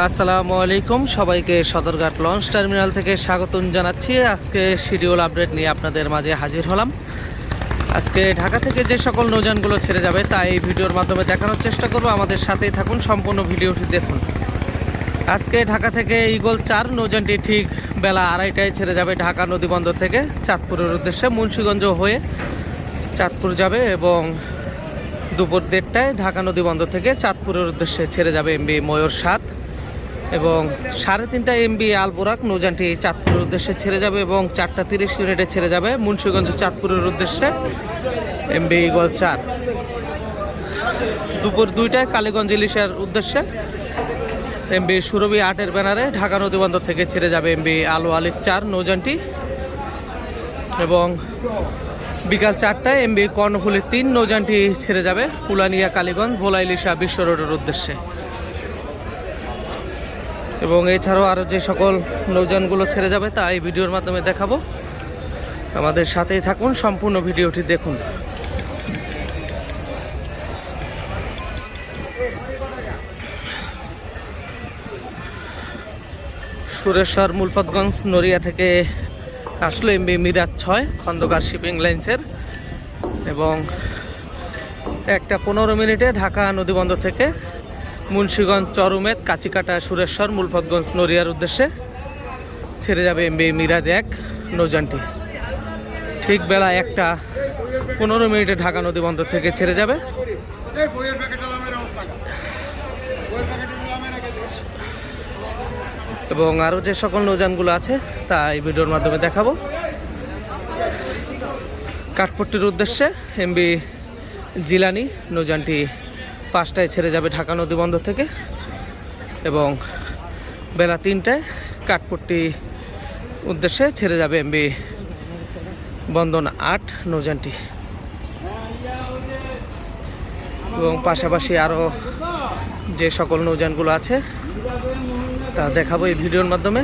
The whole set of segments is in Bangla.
আসসালামু আলাইকুম। সবাইকে সদরঘাট লঞ্চ টার্মিনাল থেকে স্বাগতম জানাচ্ছি। আজকে শিডিউল আপডেট নিয়ে আপনাদের মাঝে হাজির হলাম। আজকে ঢাকা থেকে যে সকল নৌযানগুলো ছেড়ে যাবে, তা এই ভিডিওর মাধ্যমে দেখানোর চেষ্টা করব। আমাদের সাথেই থাকুন, সম্পূর্ণ ভিডিওটি দেখুন। আজকে ঢাকা থেকে ইগল চার, নৌযানটি ঠিক বেলা আড়াইটায় ছেড়ে যাবে ঢাকা নদীবন্দর থেকে চাঁদপুরের উদ্দেশ্যে মুন্সীগঞ্জ হয়ে চাঁদপুর যাবে এবং দুপুর দেড়টায় ঢাকা নদী বন্দর থেকে চাঁদপুরের উদ্দেশ্যে ছেড়ে যাবে এমবি ময়ূর সাত। এবং সাড়ে তিনটা এমবি আলবোরাক নৌযানটি চাঁদপুরের উদ্দেশ্যে ছেড়ে যাবে এবং চারটা তিরিশ মিনিটে ছেড়ে যাবে মুন্সীগঞ্জ চাঁদপুরের উদ্দেশ্যে এমবি ইগল চার। দুপুর দুইটায় কালীগঞ্জ ইলিশের উদ্দেশ্যে এমবি সুরভি আটের ব্যানারে ঢাকা নদীবন্দর থেকে ছেড়ে যাবে এমবি আলো আলির চার নৌযানটি এবং বিকাল চারটায় এমবি কর্ণফুলের তিন নৌযানটি ছেড়ে যাবে পুলানিয়া কালীগঞ্জ, ভোলা ইলিশা বিশ্ব রোডের উদ্দেশ্যে। এবং এছাড়াও আরও যে সকল নৌযানগুলো ছেড়ে যাবে তা এই ভিডিওর মাধ্যমে দেখাবো। আমাদের সাথেই থাকুন, সম্পূর্ণ ভিডিওটি দেখুন। সুরেশ্বর মুলফতগঞ্জ নড়িয়া থেকে আসলো এমবি মিরাজ ছয়, খন্দকার শিপিং লাইন্সের। এবং একটা পনেরো মিনিটে ঢাকা নদীবন্দর থেকে মুন্সীগঞ্জ চরুমেদ কাচিকাটা সুরেশ্বর, মুলফতগঞ্জ নড়িয়ার উদ্দেশ্যে ছেড়ে যাবে এমবি মিরাজ এক নৌযানটি ঠিক বেলা একটা পনেরো মিনিটে ঢাকা নদী বন্দর থেকে ছেড়ে যাবে। এবং আরও যে সকল নৌযানগুলো আছে, তা এই ভিডিওর মাধ্যমে দেখাবো। কাঠপট্টির উদ্দেশ্যে এমবি জিলানি নৌযানটি পাঁচটায় ছেড়ে যাবে ঢাকা নদী বন্দর থেকে এবং বেলা তিনটায় কাঠপট্টি উদ্দেশ্যে ছেড়ে যাবে এমবি বন্দন আট, নৌযানটি। এবং পাশাপাশি আরও যে সকল নৌযানগুলো আছে, তা দেখাবো এই ভিডিওর মাধ্যমে।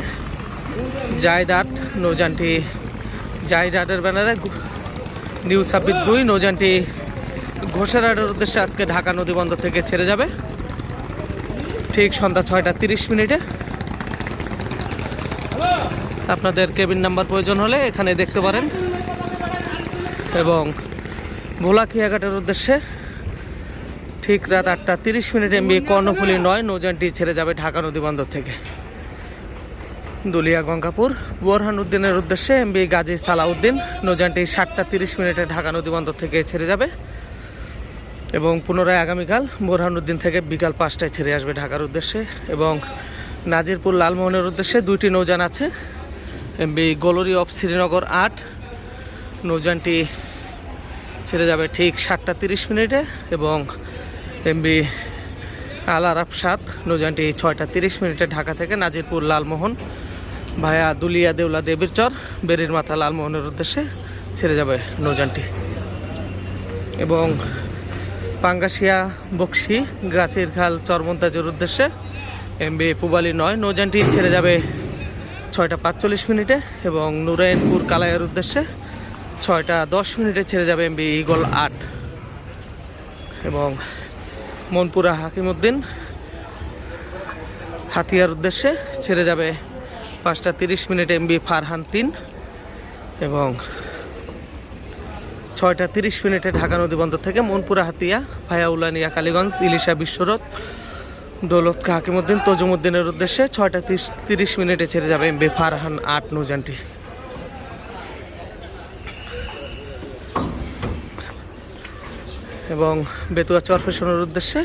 জায়দ আট, নৌযানটি, জায়দ আটের ব্যানারে নিউ ছাব্বিশ দুই, নৌযানটি ঘোষেরহাটের উদ্দেশ্যে আজকে ঢাকা নদী বন্দর থেকে ছেড়ে যাবে। ঠিক সন্ধ্যা ছয়টা তিরিশ মিনিটে। আপনাদের কেবিন নাম্বার প্রয়োজন হলে এখানে দেখতে পারেন। এবং ভোলা খিয়াঘাটের উদ্দেশ্যে ঠিক রাত আটটা তিরিশ মিনিট এমবি কর্ণফুলি নয়, নৌযানটি ছেড়ে যাবে ঢাকা নদী বন্দর থেকে। দুলিয়া গঙ্গাপুর, বোরহান উদ্দিনের উদ্দেশ্যে এমবি গাজী সালাউদ্দিন, নৌযানটি সাতটা তিরিশ মিনিটে ঢাকা নদী বন্দর থেকে ছেড়ে যাবে। এবং পুনরায় আগামীকাল বোরহানুদ্দিন থেকে বিকাল পাঁচটায় ছেড়ে আসবে ঢাকার উদ্দেশ্যে এবং নাজিরপুর লালমোহনের উদ্দেশ্যে দুইটি নৌযান আছে। এমবি গোলরি অফ শ্রীনগর আট। নৌযানটি ছেড়ে যাবে ঠিক সাতটা তিরিশ মিনিটে এবং এমবি আল আরাফ সাত। নৌযানটি ছয়টা তিরিশ মিনিটে ঢাকা থেকে নাজিরপুর লালমোহন ভায়া দুলিয়া দেউলা দেবীর চর বেরির মাথা লালমোহনের উদ্দেশ্যে ছেড়ে যাবে নৌযানটি। এবং পাঙ্গাসিয়া বক্সি, গাছের খাল চরমন্তাজের উদ্দেশ্যে। এমবি পুবালি নয়, নৌযানটি ছেড়ে যাবে ছয়টা পাঁচচল্লিশ মিনিটে এবং নুরায়নপুর কালাইয়ের উদ্দেশ্যে ছয়টা দশ মিনিটে ছেড়ে যাবে এমবি ইগল আট। এবং মনপুরা হাকিমউদ্দিন হাতিয়ার উদ্দেশ্যে ছেড়ে যাবে পাঁচটা তিরিশ মিনিট এমবি ফারহান তিন। এবং ছয়টা তিরিশ মিনিটে ঢাকা নদী বন্দর থেকে মনপুরা, হাতিয়া ভায়া উলানিয়া কালীগঞ্জ, ইলিশা বিশ্বরথ দৌলত হাকিমউদ্দিন তজুমুদ্দিনের উদ্দেশ্যে ছয়টা তিরিশ- মিনিটে ছেড়ে যাবে এমবি ফারহান আট নৌযানটি। এবং বেতুয়া চরফেশনের উদ্দেশ্যে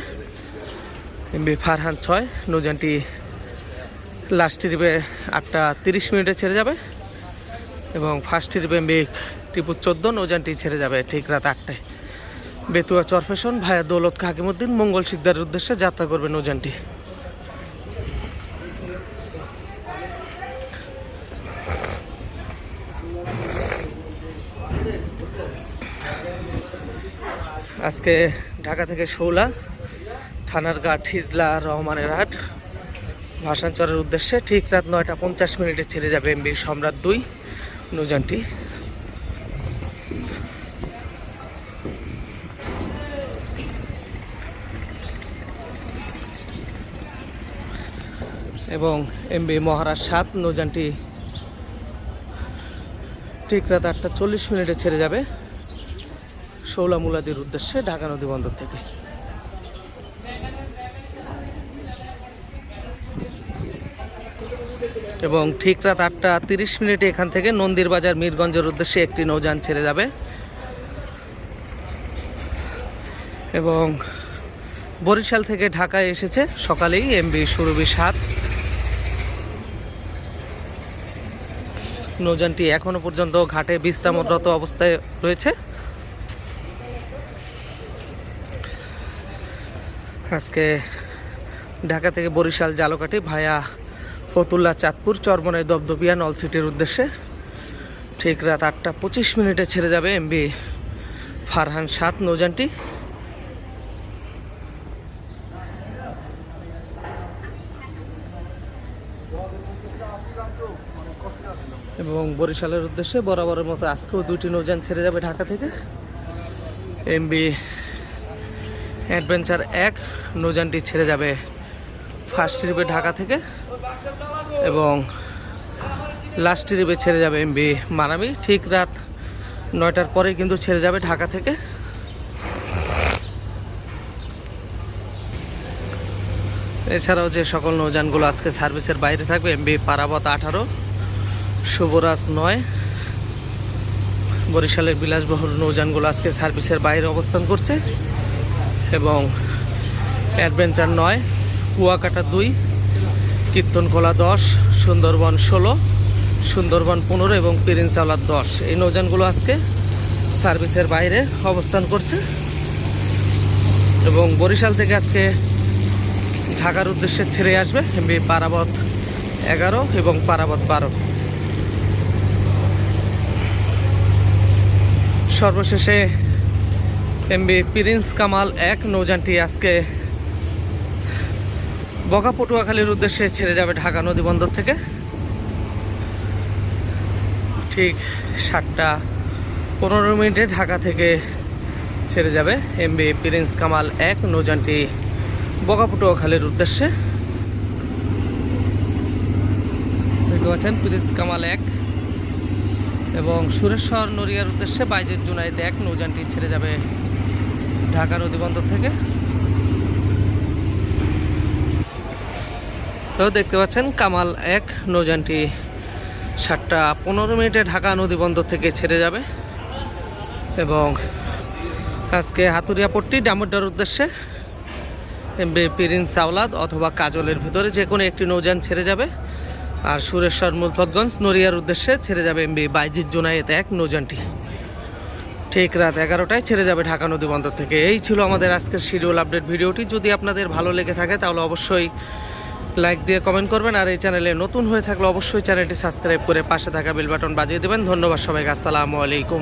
এমবি ফারহান ছয়, নৌযানটি লাস্ট ট্রিপে আটটা তিরিশ মিনিটে ছেড়ে যাবে এবং ফার্স্ট ট্রিপে এমবি টিপু চোদ্দ, নৌযানটি ছেড়ে যাবে ঠিক রাত আটটায়। বেতুয়া চরফেশন ভায়া দৌলত হাকিমুদ্দিন মঙ্গল শিকদারের উদ্দেশ্যে যাত্রা করবে নৌযানটি। আজকে ঢাকা থেকে শৌলা, থানার ঘাট হিজলা, রহমানের হাট। ভাসানচরের উদ্দেশ্যে ঠিক রাত নয়টা পঞ্চাশ মিনিটে ছেড়ে যাবে এমবি সম্রাট দুই, নৌযানটি। এবং এমবি মহারাজ সাত নৌযানটি ঠিক রাত আটটা চল্লিশ মিনিটে ছেড়ে যাবে শৌলা মুলাদির উদ্দেশ্যে ঢাকা নদী বন্দর থেকে। এবং ঠিক রাত আটটা তিরিশ মিনিটে এখান থেকে নন্দীর বাজার মীরগঞ্জের উদ্দেশ্যে একটি নৌযান ছেড়ে যাবে। এবং বরিশাল থেকে ঢাকায় এসেছে সকালেই এমবি সুরভি সাত। নৌযানটি এখনও পর্যন্ত ঘাটে বিশ্রামরত অবস্থায় রয়েছে। আজকে ঢাকা থেকে বরিশাল জালকাঠি ভায়া ফতুল্লা চাঁদপুর চরমনাই দবদবিয়া নলসিটির উদ্দেশ্যে। ঠিক রাত আটটা পঁচিশ মিনিটে ছেড়ে যাবে এমবি ফারহান সাত নৌযানটি। এবং বরিশালের উদ্দেশ্যে বরাবরের মতো আজকেও দুইটি নৌযান ছেড়ে যাবে ঢাকা থেকে। এমবি অ্যাডভেঞ্চার এক, নৌযানটি ছেড়ে যাবে ফার্স্ট ট্রিপে ঢাকা থেকে এবং লাস্ট ট্রিপে ছেড়ে যাবে এমবি মানামি। ঠিক রাত নয়টার পরে কিন্তু ছেড়ে যাবে ঢাকা থেকে। এছাড়াও যে সকল নৌযানগুলো আজকে সার্ভিসের বাইরে থাকবে, এমবি পারাবত আঠারো শুভরাজ নয়, বরিশালের বিলাসবহুল নৌযানগুলো আজকে সার্ভিসের বাইরে অবস্থান করছে এবং অ্যাডভেঞ্চার নয়, কুয়াকাটা দুই, কীর্তনখোলা দশ, সুন্দরবন ষোলো, সুন্দরবন পনেরো এবং পিরিনসাওলার দশ। এই নৌযানগুলো আজকে সার্ভিসের বাইরে অবস্থান করছে এবং বরিশাল থেকে আজকে ঢাকার উদ্দেশ্যে ছেড়ে আসবে এমবি পারাবত এগারো এবং পারাবত বারো। সর্বশেষে এমবি প্রিন্স কামাল এক, নৌযানটি আজকে বগা পটুয়াখালীর উদ্দেশ্যে ছেড়ে যাবে ঢাকা নদী বন্দর থেকে। ঠিক সাতটা পনেরো মিনিটে ঢাকা থেকে ছেড়ে যাবে এমবি প্রিন্স কামাল এক, নৌযানটি বগা পটুয়াখালীর উদ্দেশ্যে। পাচ্ছেন প্রিন্স কামাল এক এবং সুরেশ্বর নড়িয়ার উদ্দেশ্যে বাইজের জুনাইতে এক নৌযানটি ছেড়ে যাবে ঢাকা নদী বন্দর থেকে। তো দেখতে পাচ্ছেন, কামাল এক নৌযানটি সাতটা পনেরো মিনিটে ঢাকা নদী বন্দর থেকে ছেড়ে যাবে এবং আজকে হাতুরিয়া পট্টি ডামুড্ডার উদ্দেশ্যে পিরিন সাওলাদ অথবা কাজলের ভিতরে যে কোনো একটি নৌযান ছেড়ে যাবে। আর সুরেশ্বর মুলফতগঞ্জ নড়িয়ার উদ্দেশ্যে ছেড়ে যাবে এমবি বাইজিৎ জোনায়েত এক নৌযানটি। ঠিক রাত এগারোটায় ছেড়ে যাবে ঢাকা নদী বন্দর থেকে। এই ছিল আমাদের আজকের শিডিউল আপডেট ভিডিওটি। যদি আপনাদের ভালো লেগে থাকে তাহলে অবশ্যই লাইক দিয়ে কমেন্ট করবেন। আর এই চ্যানেলে নতুন হয়ে থাকলে অবশ্যই চ্যানেলটি সাবস্ক্রাইব করে পাশে থাকা বেল বাটন বাজিয়ে দেবেন। ধন্যবাদ সবাইকে। আসসালামু আলাইকুম।